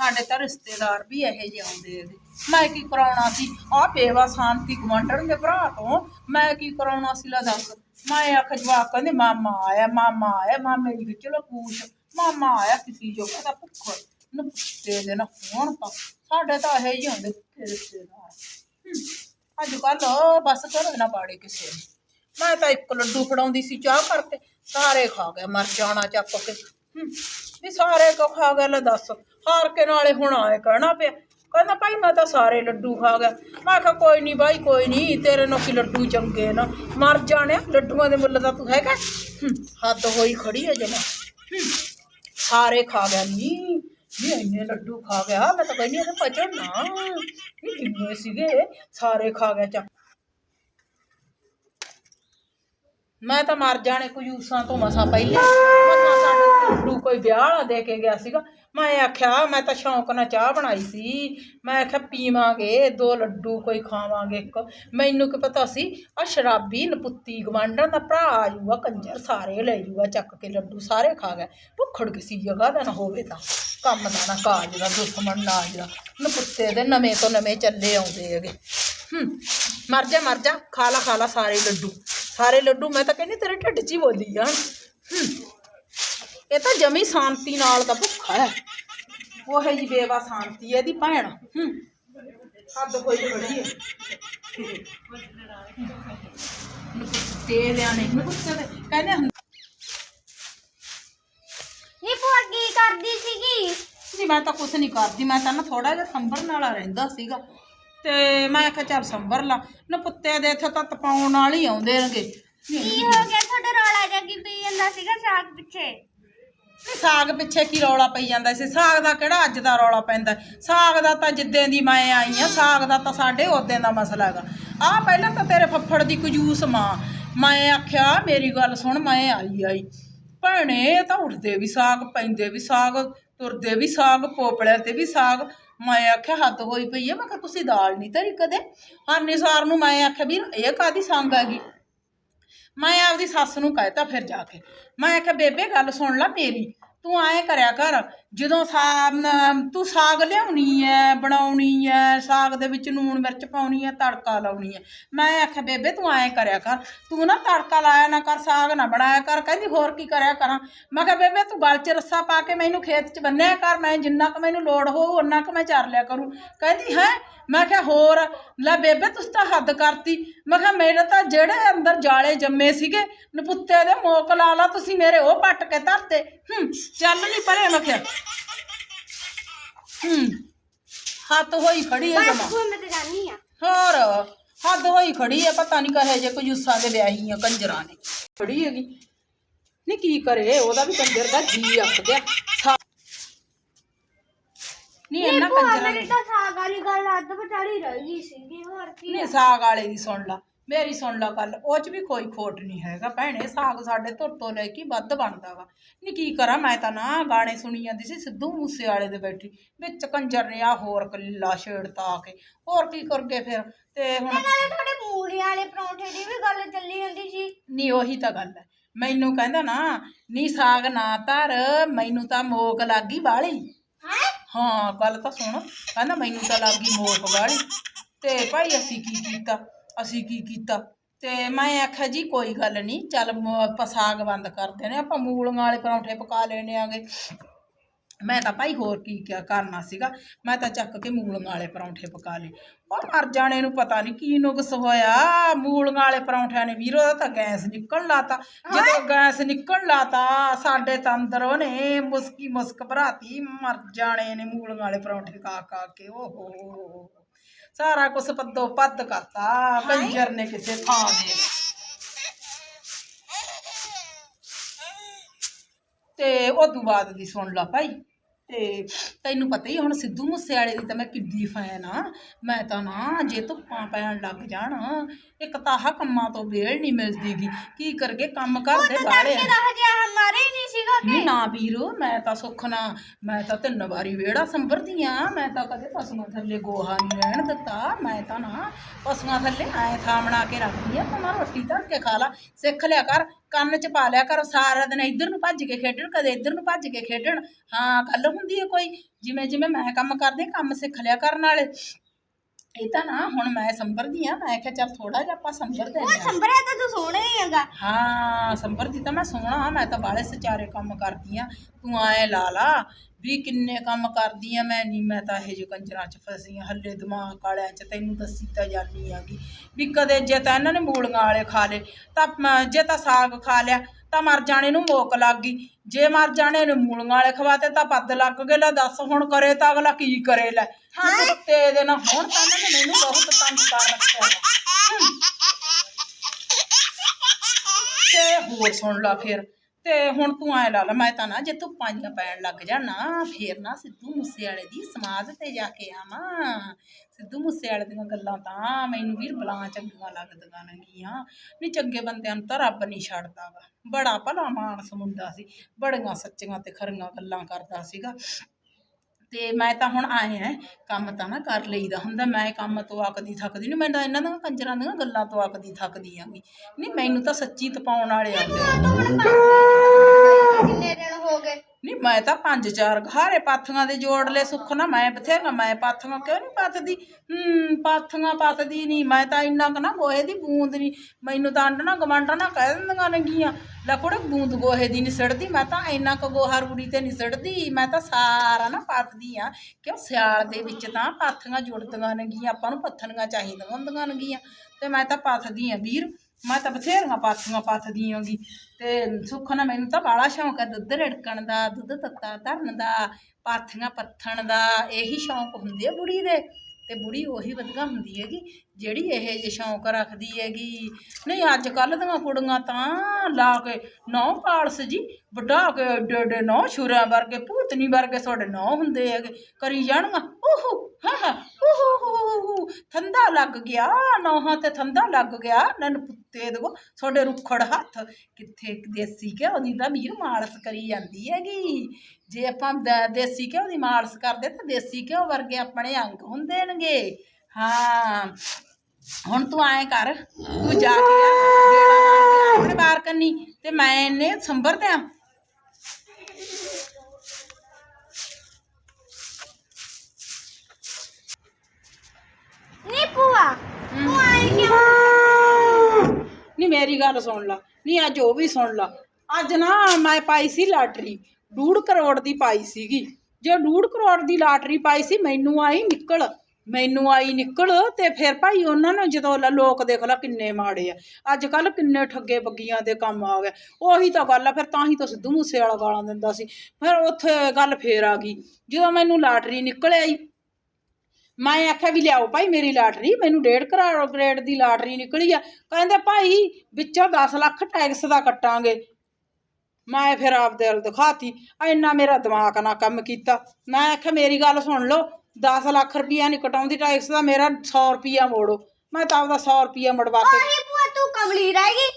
ਸਾਡੇ ਤਾਂ ਰਿਸ਼ਤੇਦਾਰ ਵੀ ਇਹੋ ਜਿਹੇ ਆਉਂਦੇ ਹੈਗੇ ਮੈਂ ਕੀ ਕਰਾਉਣਾ ਸੀ? ਆ ਬੇਵਾ ਸ਼ਾਂਤੀ ਗਵੰਡਰ ਦੇ ਭਰਾ ਤੋਂ ਮੈਂ ਕੀ ਕਰਾਉਣਾ ਸੀ ਲੈ ਦੱਸ? ਮੈਂ ਆਖ ਜਵਾਕ ਕਹਿੰਦੇ, ਮਾਮਾ ਆਇਆ ਮਾਮਾ ਆਇਆ, ਮਾਮੇ ਦੀ ਚਲੋ ਪੂਛ ਮਾਮਾ ਆਇਆ ਕਿਸੇ ਜੋ ਕਹਿੰਦਾ ਭੁੱਖ। ਨੂੰ ਦੇ ਦੇਣਾ ਹੁਣ ਤਾਂ। ਸਾਡੇ ਤਾਂ ਇਹੋ ਜਿਹੇ ਆਉਂਦੇ ਰਿਸ਼ਤੇਦਾਰ। ਅੱਜ ਕੱਲ ਬਸ ਕਰੋ ਨਾ ਪਾੜੇ ਕਿਸੇ ਨੂੰ। ਮੈਂ ਤਾਂ ਇੱਕ ਲੱਡੂ ਫੜਾਉਂਦੀ ਸੀ ਚਾਹ ਕਰਕੇ। ਸਾਰੇ ਖਾ ਗਏ, ਮਰ ਜਾਣਾ ਚੱਕ ਕੇ। ਵੀ ਸਾਰੇ ਕੋ ਖਾ ਗਏ ਲੈ ਦੱਸ। ਹਾਰ ਕੇ ਨਾਲੇ ਹੁਣ ਆਏ ਕਹਿਣਾ ਪਿਆ। ਕਹਿੰਦਾ ਭਾਈ ਮੈਂ ਤਾਂ ਸਾਰੇ ਲੱਡੂ ਖਾ ਗਿਆ। ਮੈਂ ਕਿਹਾ ਕੋਈ ਨਹੀਂ ਭਾਈ ਕੋਈ ਨਹੀਂ ਤੇਰੇ ਨੂੰ ਕੀ ਲੱਡੂ ਚੰਗੇ ਨਾ। ਮਰ ਜਾਣਿਆ ਲੱਡੂਆਂ ਦੇ ਮੁੱਲ ਦਾ ਤੂੰ ਹੈਗਾ? ਹਮ, ਹੱਦ ਹੋਈ ਖੜੀ ਹੈ ਜਮਾ। ਸਾਰੇ ਖਾ ਗਿਆ। ਨਹੀਂ ਵੀ ਇੰਨੇ ਲੱਡੂ ਖਾ ਗਿਆ। ਮੈਂ ਤਾਂ ਕਹਿੰਦੀ ਇਹਦੇ ਪਚਣ ਨਾ। ਇਹ ਜਿੰਨੇ ਸੀਗੇ ਸਾਰੇ ਖਾ ਗਿਆ। ਚੱਕ ਮੈਂ ਤਾਂ ਮਰ ਜਾਣੇ ਕਯੂਸਾਂ ਤੋਂ ਮਸਾਂ ਪਹਿਲੇ। ਮਸਾਂ ਸਾਡੇ ਲੱਡੂ ਕੋਈ ਵਿਆਹ ਵਾਲਾ ਦੇ ਕੇ ਗਿਆ ਸੀਗਾ। ਮੈਂ ਆਖਿਆ, ਮੈਂ ਤਾਂ ਸ਼ੌਂਕ ਨਾਲ ਚਾਹ ਬਣਾਈ ਸੀ। ਮੈਂ ਆਖਿਆ, ਪੀਵਾਂਗੇ, ਦੋ ਲੱਡੂ ਕੋਈ ਖਾਵਾਂਗੇ ਇੱਕ। ਮੈਨੂੰ ਕੀ ਪਤਾ ਸੀ ਆ ਸ਼ਰਾਬੀ ਨਪੁੱਤੀ ਗਵਾਂਢਣ ਦਾ ਭਰਾ ਆ ਜੂਗਾ ਕੰਜਰ ਸਾਰੇ ਲੈ ਜੂਗਾ ਚੱਕ ਕੇ ਲੱਡੂ ਸਾਰੇ ਖਾ ਗਏ ਭੁੱਖੜ ਕਿਸੇ ਜਗ੍ਹਾ ਦਾ ਨਾ ਹੋਵੇ ਤਾਂ। ਕੰਮ ਦਾ ਨਾ ਕਾਜ ਦਾ, ਦੁਸ਼ਮਣ ਨਾ ਜਿਹੜਾ ਨਪੁੱਤੇ ਦੇ ਨਵੇਂ ਤੋਂ ਨਵੇਂ ਚੱਲੇ ਆਉਂਦੇ ਹੈਗੇ। ਹੂੰ, ਮਰ ਜਾ ਮਰ ਜਾ, ਖਾ ਲਾ ਖਾ ਲਾ ਸਾਰੇ ਲੱਡੂ। ਸਾਰੇ ਲੱਡੂ ਮੈਂ ਤਾਂ ਕਹਿੰਦੀ ਤੇਰੇ ਢਿੱਡ 'ਚ ਹੀ ਬੋਲੀ ਜਾਣ। ਇਹ ਤਾਂ ਜਮੀ ਸ਼ਾਂਤੀ ਨਾਲ ਦਾ ਭੁੱਖਾ ਹੈ। ਉਹ ਹੈ ਜੀ ਬੇਵਾ ਸ਼ਾਂਤੀ ਇਹਦੀ ਭੈਣ। ਹੱਦ ਹੋਈ ਖੜੀ ਹੈ। ਤੇ ਲਿਆ ਨਹੀਂ ਦੇ ਕਹਿੰਦੇ ਹੁੰਦੇ ਨੀ ਭੂਆ ਕੀ ਕਰਦੀ ਸੀਗੀ? ਨਹੀਂ ਮੈਂ ਤਾਂ ਕੁਛ ਨਹੀਂ ਕਰਦੀ ਮੈਂ ਤਾਂ ਨਾ ਥੋੜਾ ਜਿਹਾ ਸੰਭਰਨ ਵਾਲਾ ਰਹਿੰਦਾ ਸੀਗਾ। ਤੇ ਮੈਂ ਕਿਹਾ ਚੱਲ ਸੰਭਰ ਲਾ। ਨਪੁੱਤੇ ਦੇ ਇੱਥੇ ਤਾਂ ਤਪਾਉਣ ਨਾਲ ਹੀ ਆਉਂਦੇ ਨੇਗੇ। ਕੀ ਹੋ ਗਿਆ? ਤੁਹਾਡਾ ਰੌਲਾ ਜਿਹਾ ਕੀ ਪਈ ਜਾਂਦਾ ਸੀਗਾ ਸਾਗ ਪਿੱਛੇ? ਨਹੀਂ ਸਾਗ ਪਿੱਛੇ ਕੀ ਰੌਲਾ ਪਈ ਜਾਂਦਾ ਸੀ? ਸਾਗ ਦਾ ਕਿਹੜਾ ਅੱਜ ਦਾ ਰੌਲਾ ਪੈਂਦਾ? ਸਾਗ ਦਾ ਤਾਂ ਜਿੱਦਾਂ ਦੀ ਮੈਂ ਆਈ ਆ ਸਾਗ ਦਾ ਤਾਂ ਸਾਡੇ ਉਦੋਂ ਦਾ ਮਸਲਾ ਹੈਗਾ। ਆ ਪਹਿਲਾਂ ਤਾਂ ਤੇਰੇ ਫੱਫੜ ਦੀ ਕਜੂਸ ਮਾਂ। ਮੈਂ ਆਖਿਆ ਮੇਰੀ ਗੱਲ ਸੁਣ ਮੈਂ ਆਈ ਆਈ। ਭੈਣੇ ਇਹ ਤਾਂ ਉੱਠਦੇ ਵੀ ਸਾਗ ਪੈਂਦੇ ਵੀ ਸਾਗ ਤੁਰਦੇ ਵੀ ਸਾਗ ਪੋਪੜਿਆਂ ਤੇ ਵੀ ਸਾਗ। ਮੈਂ ਆਖਿਆ, ਹੱਦ ਹੋਈ ਪਈ ਹੈ ਮੈਂ ਕਿਹਾ, ਤੁਸੀਂ ਦਾਲ ਨਹੀਂ ਧਰੀ ਕਦੇ? ਹਾਨੇ ਸਾਰ ਨੂੰ ਮੈਂ ਆਖਿਆ, ਵੀਰ, ਇਹ ਕਾਦੀ ਸੰਗ ਹੈਗੀ? ਮੈਂ ਆਪਦੀ ਸੱਸ ਨੂੰ ਕਹਿਤਾ ਫਿਰ ਜਾ ਕੇ। ਮੈਂ ਆਖਿਆ, ਬੇਬੇ, ਗੱਲ ਸੁਣ ਲੈ ਮੇਰੀ। ਤੂੰ ਐਂ ਕਰਿਆ ਕਰ, ਜਦੋਂ ਸਾਗ ਤੂੰ ਸਾਗ ਲਿਆਉਣੀ ਐ, ਬਣਾਉਣੀ ਐ, ਸਾਗ ਦੇ ਵਿੱਚ ਨੂਣ ਮਿਰਚ ਪਾਉਣੀ ਐ, ਤੜਕਾ ਲਾਉਣੀ ਐ। ਮੈਂ ਆਖਿਆ, ਬੇਬੇ ਤੂੰ ਐਂ ਕਰਿਆ ਕਰ, ਤੂੰ ਨਾ ਤੜਕਾ ਲਾਇਆ ਨਾ ਕਰ, ਸਾਗ ਨਾ ਬਣਾਇਆ ਕਰ, ਕਹਿੰਦੀ ਹੋਰ ਕੀ ਕਰਿਆ ਕਰਾਂ। ਮੈਂ ਕਿਹਾ, ਬੇਬੇ ਤੂੰ ਗਲ 'ਚ ਰੱਸਾ ਪਾ ਕੇ ਮੈਨੂੰ ਖੇਤ 'ਚ ਬੰਨਿਆ ਕਰ, ਮੈਂ ਜਿੰਨਾ ਕੁ ਮੈਨੂੰ ਲੋੜ ਹੋਊ ਉਨਾ ਕੁ ਮੈਂ ਚਰ ਲਿਆ ਕਰੂੰ। ਕਹਿੰਦੀ, ਹੈ? ਮੈਂ ਕਿਹਾ, ਹੋਰ, ਲੈ ਬੇਬੇ ਤੁਸੀਂ ਤਾਂ ਹੱਦ ਕਰਤੀ। ਮੈਂ ਕਿਹਾ, ਮੇਰੇ ਤਾਂ ਜਿਹੜੇ ਅੰਦਰ ਜਾਲੇ ਜੰਮੇ ਸੀਗੇ, ਨਪੁੱਤੇ ਦੇ ਮੋਕ ਲਾ ਲਾ ਤੁਸੀਂ ਮੇਰੇ, ਉਹ ਪੱਟ ਕੇ ਧਰਤੇ। ਹੂੰ। ਚੱਲ ਨਹੀਂ ਪਰੇ ਮੈਂ ਕਿਹਾ ਹੂੰ ਹੱਥ ਹੋਈ ਖੜੀ ਹੈ ਜਮਾ। ਭੂਆ ਮੈਂ ਤੇ ਜਾਣੀ ਆ। ਹੋਰ ਹੱਦ ਹੋਈ ਖੜੀ ਹੈ ਪਤਾ ਨਹੀਂ ਕਹੇ ਜੇ ਕਯੂਸਾਂ ਦੇ ਵਿਆਹੀ ਆ ਕੰਜਰਾਂ ਨੇ। ਖੜੀ ਹੈਗੀ। ਨਹੀਂ ਕੀ ਕਰੇ ਉਹਦਾ ਵੀ ਕੰਜਰ ਦਾ ਜੀ ਅੱਕ ਗਿਆ ਨਹੀਂ ਨੀ ਇਹਨਾਂ ਕੰਜਰਾਂ ਨੇ। ਤਾਂ ਸਾਗ ਵਾਲੀ ਗੱਲ ਅੱਧ ਵਿਚਾਲੀ ਰਹਿ ਗਈ ਸੀਗੀ ਹੋਰ ਕੀ ਨਹੀਂ ਸਾਗ ਵਾਲੇ ਦੀ ਸੁਣ ਲਾ। ਮੇਰੀ ਸੁਣ ਲਾ ਗੱਲ ਉਹ ਚ ਵੀ ਕੋਈ ਖੋਟ ਨਹੀਂ ਹੈਗਾ ਭੈਣੇ ਸਾਗ ਸਾਡੇ ਧੁਰ ਤੋਂ ਲੈ ਕੇ ਵੱਧ ਬਣਦਾ ਵਾ। ਨਹੀਂ ਕੀ ਕਰਾਂ ਮੈਂ ਤਾਂ ਨਾ ਗਾਣੇ ਸੁਣੀ ਜਾਂਦੀ ਸੀ ਸਿੱਧੂ ਮੂਸੇ ਵਾਲੇ ਦੇ ਬੈਠੀ ਵਿੱਚ ਕੰਜਰ ਨੇ ਆ ਹੋਰ ਕੱਲਾ ਛੇੜਤਾ ਆ ਕੇ। ਹੋਰ ਕੀ ਕਰਗੇ ਫਿਰ? ਤੇ ਹੁਣ ਨਾਲੇ ਤੁਹਾਡੇ ਮੂਲੀਆਂ ਵਾਲੇ ਪਰੌਂਠੇ ਦੀ ਵੀ ਗੱਲ ਚੱਲੀ ਜਾਂਦੀ ਸੀ। ਨਹੀਂ ਉਹੀ ਤਾਂ ਗੱਲ ਹੈ। ਮੈਨੂੰ ਕਹਿੰਦਾ ਨਾ ਨੀ ਸਾਗ ਨਾ ਧਰ ਮੈਨੂੰ ਤਾਂ ਮੋਕ ਲੱਗੀ ਬਾਲੀ। ਹੈ? ਹਾਂ ਗੱਲ ਤਾਂ ਸੁਣ। ਕਹਿੰਦਾ ਮੈਨੂੰ ਤਾਂ ਲੱਗੀ ਮੋਕ ਵਾਲੀ ਤੇ ਭਾਈ ਅਸੀਂ ਕੀ ਕੀਤਾ? ਅਸੀਂ ਕੀ ਕੀਤਾ? ਤੇ ਮੈਂ ਆਖਿਆ ਜੀ ਕੋਈ ਗੱਲ ਨਹੀਂ ਚੱਲ ਮ- ਆਪਾਂ ਸਾਗ ਬੰਦ ਕਰਦੇ ਨੇ ਆਪਾਂ ਮੂਲੀਆਂ ਵਾਲੇ ਪਰੌਂਠੇ ਪਕਾ ਲੈਣੇ ਆਗੇ। ਮੈਂ ਤਾਂ ਭਾਈ ਹੋਰ ਕੀ ਕਿਆ ਕਰਨਾ ਸੀਗਾ? ਮੈਂ ਤਾਂ ਚੱਕ ਕੇ ਮੂਲੀਆਂ ਵਾਲੇ ਪਰੌਂਠੇ ਪਕਾ ਲਏ। ਉਹ ਮਰ ਜਾਣੇ ਨੂੰ ਪਤਾ ਨਹੀਂ ਕੀ ਨੁਕਸ ਹੋਇਆ। ਮੂਲੀਆਂ ਵਾਲੇ ਪਰੌਂਠਿਆਂ ਨੇ ਵੀਰੋ ਦਾ ਤਾਂ ਗੈਸ ਨਿਕਲਣ ਲਾਤਾ। ਜਦੋਂ ਗੈਸ ਨਿਕਲਣ ਲਾਤਾ ਸਾਡੇ ਤਾਂ ਅੰਦਰ ਉਹਨੇ ਮੁਸਕੀ ਮੁਸਕ ਭਰਾਤੀ। ਮਰ ਜਾਣੇ ਨੇ ਮੂਲੀਆਂ ਵਾਲੇ ਪਰੌਂਠੇ ਖਾ ਖਾ ਕੇ ਓਹੋ। ਸਾਰਾ ਕੁਛ ਪੱਦੋ ਪੱਦ ਕਰਤਾ। ਕੰਜਰ ਨੇ ਕਿਸੇ ਥਾਂ ਦੇ ਤੇ ਉਦੋਂ ਬਾਅਦ ਦੀ ਸੁਣ ਲਾ ਭਾਈ। ਤੇ ਤੈਨੂੰ ਪਤਾ ਹੀ ਆ ਹੁਣ ਸਿੱਧੂ ਮੂਸੇਵਾਲੇ ਦੀ ਤਾਂ ਮੈਂ ਕਿੱਡੀ ਫੈਨ ਆ। ਮੈਂ ਤਾਂ ਨਾ ਜੇ ਧੁੱਪਾਂ ਪੈਣ ਲੱਗ ਜਾਣ ਇੱਕ ਤਾਂ ਆਹ ਕੰਮਾਂ ਤੋਂ ਵੇਲ ਨਹੀਂ ਮਿਲਦੀਗੀ। ਕੀ ਕਰਗੇ ਕੰਮ ਕਰਦੇ ਬਾਹਲੇ ਤੜਕੇ ਦਾ ਹਜੇ ਆਹ ਮਾਰੇ ਹੀ ਨਹੀਂ ਸੀਗਾ ਨਹੀਂ ਨਾ ਵੀਰੋ ਮੈਂ ਤਾਂ ਸੁੱਖ ਨਾ ਮੈਂ ਤਾਂ ਤਿੰਨ ਵਾਰੀ ਵਿਹੜਾ ਸੰਭਰਦੀ ਆ। ਮੈਂ ਤਾਂ ਕਦੇ ਪਸ਼ੂਆਂ ਥੱਲੇ ਗੋਹਾ ਨਹੀਂ ਰਹਿਣ ਦਿੱਤਾ। ਮੈਂ ਤਾਂ ਨਾ ਪਸ਼ੂਆਂ ਥੱਲੇ ਐ ਥਾਂ ਬਣਾ ਕੇ ਰੱਖਦੀ ਆ ਤਾਂ ਰੋਟੀ ਧਰ ਕੇ ਖਾ ਲਾ। ਸਿੱਖ ਲਿਆ ਕਰ ਕੰਨ 'ਚ ਪਾ ਲਿਆ ਕਰੋ ਸਾਰਾ ਦਿਨ ਇੱਧਰ ਨੂੰ ਭੱਜ ਕੇ ਖੇਡਣ ਕਦੇ ਇੱਧਰ ਨੂੰ ਭੱਜ ਕੇ ਖੇਡਣ। ਹਾਂ ਗੱਲ ਹੁੰਦੀ ਹੈ ਕੋਈ। ਜਿਵੇਂ ਜਿਵੇਂ ਮੈਂ ਕੰਮ ਕਰਦੀ ਕੰਮ ਸਿੱਖ ਲਿਆ ਕਰਨ ਵਾਲੇ ਇਹ ਤਾਂ ਨਾ ਹੁਣ ਮੈਂ ਸੰਭਰਦੀ ਆ ਮੈਂ ਕਿਹਾ ਚੱਲ ਥੋੜਾ ਜਿਹਾ ਆਪਾਂ ਸੰਭਰਦੇ ਉਹ ਹਾਂ। ਸੰਭਰਿਆ ਤਾਂ ਤੂੰ ਸੋਹਣਾ ਹੀ ਹੈਗਾ। ਹਾਂ ਸੰਭਰਦੀ ਤਾਂ ਮੈਂ ਸੋਹਣਾ ਮੈਂ ਤਾਂ ਬਾਲੇ ਸਚਾਰੇ ਕੰਮ ਕਰਦੀ ਆ। ਤੂੰ ਆਏ ਲਾ ਲਾ ਵੀ ਕਿੰਨੇ ਕੰਮ ਕਰਦੀ ਆ ਮੈਂ ਨਹੀਂ ਮੈਂ ਤਾਂ ਇਹ ਜਿਹੇ ਕੰਜਰਾਂ 'ਚ ਫਸੀ ਆ ਹੱਲੇ ਦਿਮਾਗ ਵਾਲਿਆਂ 'ਚ ਤੈਨੂੰ ਦੱਸੀ ਤਾਂ ਜਾਨੀ ਆਗੀ ਵੀ ਕਦੇ ਜੇ ਤਾਂ ਇਹਨਾਂ ਨੇ ਮੂਲੀਆਂ ਵਾਲੇ ਖਾ ਲੇ ਤਾਂ ਮ- ਜੇ ਤਾਂ ਸਾਗ ਖਾ ਲਿਆ ਤਾਂ ਮਰ ਜਾਣੇ ਨੂੰ ਮੋਕ ਲੱਗ ਗਈ। ਜੇ ਮਰ ਜਾਣੇ ਨੂੰ ਮੂਲੀਆਂ ਵਾਲੇ ਖਵਾਤੇ ਤਾਂ ਪੱਦ ਲੱਗ ਗਏ। ਲੈ ਦੱਸ ਹੁਣ ਕਰੇ ਤਾਂ ਅਗਲਾ ਕੀ ਕਰੇ ਲੈ। ਤੇ ਇਹਦੇ ਨਾਲ ਹੁਣ ਤਾਂ ਇਹਨਾਂ ਨੇ ਮੈਨੂੰ ਬਹੁਤ ਤੰਗ ਕਰ ਰੱਖਿਆ। ਵਾ। ਤੇ ਹੋਰ ਸੁਣ ਲਾ ਫਿਰ। ਤੇ ਹੁਣ ਤੂੰ ਐ ਲਾ ਲਾ ਮੈਂ ਤਾਂ ਨਾ ਜੇ ਤੂੰ ਪਾਈਆਂ ਪੈਣ ਲੱਗ ਜਾ ਨਾ ਫੇਰ ਨਾ ਸਿੱਧੂ ਮੂਸੇ ਵਾਲੇ ਦੀ ਸਮਾਧ ਤੇ ਜਾ ਕੇ ਆਵਾਂ। ਸਿੱਧੂ ਮੂਸੇਵਾਲੇ ਦੀਆਂ ਗੱਲਾਂ ਤਾਂ ਮੈਨੂੰ ਵੀਰ ਬਲਾਂ ਚੰਗੀਆਂ ਲੱਗਦੀਆਂ ਨੇਗੀਆਂ ਨਹੀਂ ਚੰਗੇ ਬੰਦਿਆਂ ਨੂੰ ਤਾਂ ਰੱਬ ਨਹੀਂ ਛੱਡਦਾ ਗਾ। ਬੜਾ ਭਲਾ ਮਾਨਸ ਮੁੰਡਾ ਸੀ, ਬੜੀਆਂ ਸੱਚੀਆਂ ਤੇ ਖਰੀਆਂ ਗੱਲਾਂ ਕਰਦਾ ਸੀਗਾ। ਤੇ ਮੈਂ ਤਾਂ ਹੁਣ ਆਏ ਐ ਕੰਮ ਤਾਂ ਨਾ ਕਰ ਲਈਦਾ ਹੁੰਦਾ। ਮੈਂ ਕੰਮ ਤੋਂ ਅੱਕਦੀ ਥੱਕਦੀ ਨਹੀਂ ਮੈਂ ਤਾਂ ਇਹਨਾਂ ਦੀਆਂ ਕੰਜਰਾਂ ਦੀਆਂ ਗੱਲਾਂ ਤੋਂ ਆਕਦੀ ਥੱਕਦੀ ਆਂਗੀ। ਨਹੀਂ ਮੈਨੂੰ ਤਾਂ ਸੱਚੀ ਤਪਾਉਣ ਵਾਲੇ ਆਉਂਦੇ ਆ ਦਿਨ ਹੋ ਗਏ? ਨਹੀਂ, ਮੈਂ ਤਾਂ ਪੰਜ ਚਾਰ ਘਾਰੇ ਪਾਥੀਆਂ ਦੇ ਜੋੜ ਲੈ ਸੁੱਖ ਨਾ ਮੈਂ ਬਥੇਰਾ, ਮੈਂ ਪਾਥੀਆਂ ਕਿਉਂ ਨਹੀਂ ਪੱਥਦੀ? ਹੂੰ, ਪਾਥੀਆਂ ਪੱਥਦੀ ਨਹੀਂ, ਮੈਂ ਤਾਂ ਇੰਨਾ ਕੁ ਨਾ ਗੋਹੇ ਦੀ ਬੂੰਦ ਨਹੀਂ। ਮੈਨੂੰ ਤਾਂ ਅੰਡਣਾ ਗਵਾਂਡਣਾ ਕਹਿ ਦਿੰਦੀਆਂ ਨੇਗੀਆਂ, ਲੈ ਕੋੜੇ, ਬੂੰਦ ਗੋਹੇ ਦੀ ਨਹੀਂ ਸੜਦੀ, ਮੈਂ ਤਾਂ ਇੰਨਾ ਕੁ ਗੋਹਾ ਰੂੜੀ ਤੇ ਨਹੀਂ ਸੜਦੀ, ਮੈਂ ਤਾਂ ਸਾਰਾ ਨਾ ਪਾਥਦੀ ਆ, ਕਿਉਂ ਸਿਆਲ ਦੇ ਵਿੱਚ ਤਾਂ ਪਾਥੀਆਂ ਜੁੜਦੀਆਂ ਨੇਗੀਆਂ, ਆਪਾਂ ਨੂੰ ਪੱਥਣੀਆਂ ਚਾਹੀਦੀਆਂ ਹੁੰਦੀਆਂ ਨੇਗੀਆਂ, ਤੇ ਮੈਂ ਤਾਂ ਪੱਥਦੀ ਆ, ਵੀਰ। ਮੈਂ ਤਾਂ ਬਥੇਰੀਆਂ ਪਾਥੀਆਂ ਪੱਥਦੀ ਆਂਗੀ ਤੇ ਸੁੱਖ ਨਾ ਮੈਨੂੰ ਤਾਂ ਬਾਲਾ ਸ਼ੌਂਕ ਹੈ ਦੁੱਧ ਰੜਕਣ ਦਾ, ਦੁੱਧ ਤੱਤਾ ਧਰਨ ਦਾ, ਪਾਥੀਆਂ ਪੱਥਣ ਦਾ, ਇਹੀ ਸ਼ੌਂਕ ਹੁੰਦੇ ਆ ਬੁੜੀ ਦੇ। ਤੇ ਬੁੜੀ ਉਹੀ ਵਧੀਆ ਹੁੰਦੀ ਹੈਗੀ। ਜਿਹੜੀ ਇਹ ਜੇ ਸ਼ੌਂਕ ਰੱਖਦੀ ਹੈਗੀ। ਨਹੀਂ, ਅੱਜ ਕੱਲ੍ਹ ਦੀਆਂ ਕੁੜੀਆਂ ਤਾਂ ਲਾ ਕੇ ਨੌ ਪਾਲਸ ਜੀ ਵੱਡਾ ਕੇ ਏਡੇ ਏਡੇ ਨੌ ਛੁਰਿਆਂ ਵਰਗੇ, ਭੂਤਨੀ ਵਰਗੇ ਤੁਹਾਡੇ ਨੌ ਹੁੰਦੇ ਹੈਗੇ, ਕਰੀ ਜਾਣਗਾ ਓਹੋ, ਹਾਂ ਹਾਂ, ਓਹੋ ਥੰਦਾ ਲੱਗ ਗਿਆ ਨੌਹਾਂ ਤੇ ਥੰਦਾ ਲੱਗ ਗਿਆ। ਨਨ ਪੁੱਤੇ ਦੇਵੋ ਤੁਹਾਡੇ ਰੁੱਖੜ ਹੱਥ, ਕਿੱਥੇ ਦੇਸੀ ਘਿਓ ਦੀ ਤਾਂ ਵੀਰ ਮਾਲਸ ਕਰੀ ਜਾਂਦੀ ਹੈਗੀ। ਜੇ ਆਪਾਂ ਦ- ਦੇਸੀ ਘਿਓ ਦੀ ਮਾਲਸ ਕਰਦੇ ਤਾਂ ਦੇਸੀ ਘਿਓ ਵਰਗੇ ਆਪਣੇ ਅੰਗ ਹੁੰਦੇ ਨੇਗੇ। ਹਾਂ। ਹੁਣ ਤੂੰ ਐਂ ਕਰ ਤੂੰ ਜਾ ਕੇ ਆ ਗੇੜਾ ਮਾਰ ਕੇ ਆ ਆਪਣੇ ਬਾਹਰ ਕੰਨੀ ਤੇ ਮੈਂ ਇਹਨੇ ਸੰਭਰ ਦਿਆਂ। ਨੀ ਭੂਆ ਤੂੰ ਆਈ ਕਿਉਂ? ਨਹੀਂ ਮੇਰੀ ਗੱਲ ਸੁਣ ਲਾ ਨਹੀਂ ਅੱਜ ਉਹ ਵੀ ਸੁਣ ਲਾ। ਅੱਜ ਨਾ ਮੈਂ ਪਾਈ ਸੀ ਲਾਟਰੀ ਡੂਢ ਕਰੋੜ ਦੀ ਪਾਈ ਸੀਗੀ। ਜੇ ਡੂਢ ਕਰੋੜ ਦੀ ਲਾਟਰੀ ਪਾਈ ਸੀ ਮੈਨੂੰ ਆਈ ਨਿਕਲ। ਮੈਨੂੰ ਆਈ ਨਿਕਲ ਤੇ ਫਿਰ ਭਾਈ ਉਹਨਾਂ ਨੂੰ ਜਦੋਂ ਲ- ਲੋਕ ਦੇਖ ਲਾ ਕਿੰਨੇ ਮਾੜੇ ਆ। ਅੱਜ ਕੱਲ ਕਿੰਨੇ ਠੱਗੇ ਬੱਗੀਆਂ ਦੇ ਕੰਮ ਆ ਗਏ। ਉਹੀ ਤਾਂ ਗੱਲ ਆ, ਫਿਰ ਤਾਂ ਹੀ ਤਾਂ ਸਿੱਧੂ ਮੂਸੇ ਵਾਲਾ ਗਾਲਾਂ ਦਿੰਦਾ ਸੀ। ਫਿਰ ਉੱਥੇ ਗੱਲ ਫੇਰ ਆ ਗਈ। ਜਦੋਂ ਮੈਨੂੰ ਲਾਟਰੀ ਨਿਕਲ ਆਈ, ਮੈਂ ਆਖਿਆ ਵੀ ਲਿਆਓ ਭਾਈ ਮੇਰੀ ਲਾਟਰੀ, ਮੈਨੂੰ ਡੇਢ ਕਰੋੜ ਗ੍ਰੇਡ ਦੀ ਲਾਟਰੀ ਨਿਕਲੀ ਆ। ਕਹਿੰਦੇ ਭਾਈ ਵਿੱਚੋਂ 10 ਲੱਖ ਟੈਕਸ ਦਾ ਕੱਟਾਂਗੇ। ਮੈਂ ਫਿਰ ਆਪ ਦਿਲ ਦਿਖਾਤੀ। ਇੰਨਾ ਮੇਰਾ ਦਿਮਾਗ ਨਾ ਕੰਮ ਕੀਤਾ। ਮੈਂ ਆਖਿਆ ਮੇਰੀ ਗੱਲ ਸੁਣ ਲਓ ਦਸ ਲੱਖ ਰੁਪਈਆ ਨਹੀਂ ਕਟਾਉਂਦੀ ਟੈਕਸ ਦਾ ਮੇਰਾ ਸੌ ਰੁਪਈਆ ਮੋੜੋ। ਮੈਂ ਤਾਂ ਆਪਦਾ ਸੌ ਰੁਪਈਆ ਮੜਵਾ ਕੇ ਭੂਆ ਤੂੰ ਕਮਲੀ ਰਹਿ